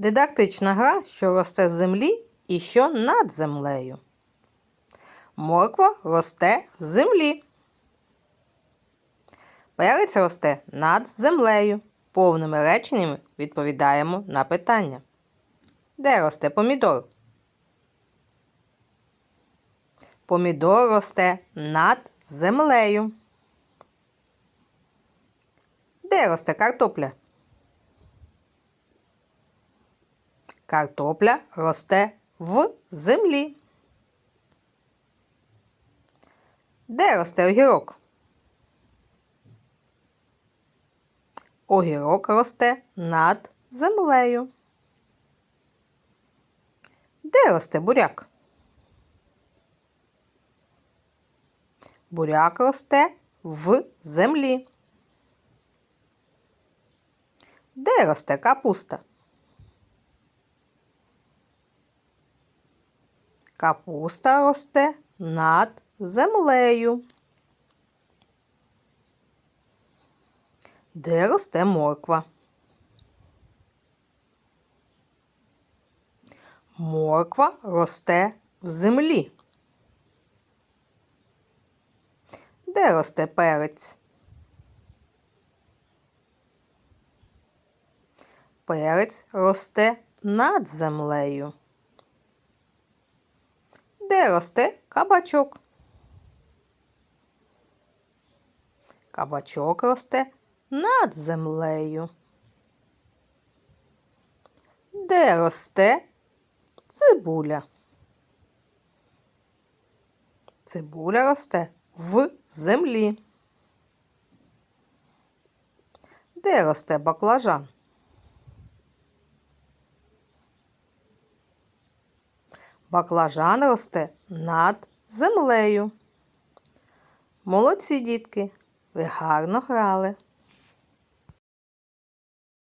Дидактична гра, що росте з землі і що над землею. Морква росте в землі. Перець росте над землею. Повними реченнями відповідаємо на питання. Де росте помідор? Помідор росте над землею. Де росте картопля? Картопля росте в землі. Де росте огірок? Огірок росте над землею. Де росте буряк? Буряк росте в землі. Де росте капуста? Капуста росте над землею. Де росте морква? Морква росте в землі. Де росте перець? Перець росте над землею. Де росте кабачок? Кабачок росте над землею. Де росте цибуля? Цибуля росте в землі. Де росте баклажан? Баклажан росте над землею. Молодці, дітки, ви гарно грали.